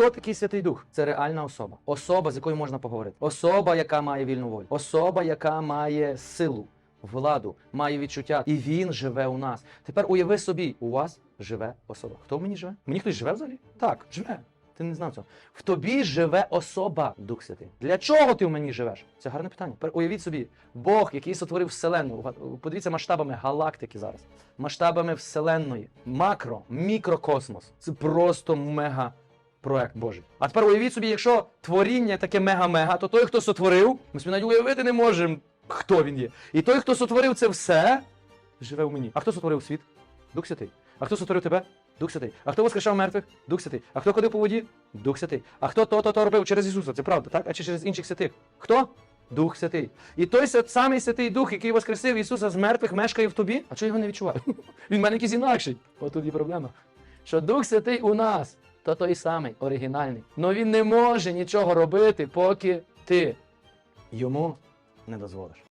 Хто такий Святий Дух? Це реальна особа. Особа, з якою можна поговорити. Особа, яка має вільну волю. Особа, яка має силу, владу, має відчуття. І він живе у нас. Тепер уяви собі, у вас живе особа. Хто в мені живе? Мені хтось живе взагалі? Так, живе. Ти не знав цього. В тобі живе особа, Дух Святий. Для чого ти в мені живеш? Це гарне питання. Тепер уявіть собі, Бог, який сотворив Вселенну. Подивіться масштабами галактики зараз, масштабами Вселенної, макро, мікрокосмос. Це просто мега. Проект Божий. А тепер уявіть собі, якщо творіння таке мега-мега, то той, хто сотворив, ми собі навіть уявити не можемо, хто він є. І той, хто сотворив це все, живе в мені. А хто сотворив світ? Дух Святий. А хто сотворив тебе? Дух Святий. А хто воскрешав мертвих? Дух Святий. А хто ходив по воді? Дух Святий. А хто то, то, то робив через Ісуса? Це правда, так? А чи через інших святих? Хто? Дух Святий. І той самий Святий Дух, який воскресив Ісуса з мертвих, мешкає в тобі. А чого його не відчуваю? Він в мене якийсь інакший. От тут є проблема. Що Дух Святий у нас, то той самий, оригінальний. Но він не може нічого робити, поки ти йому не дозволиш.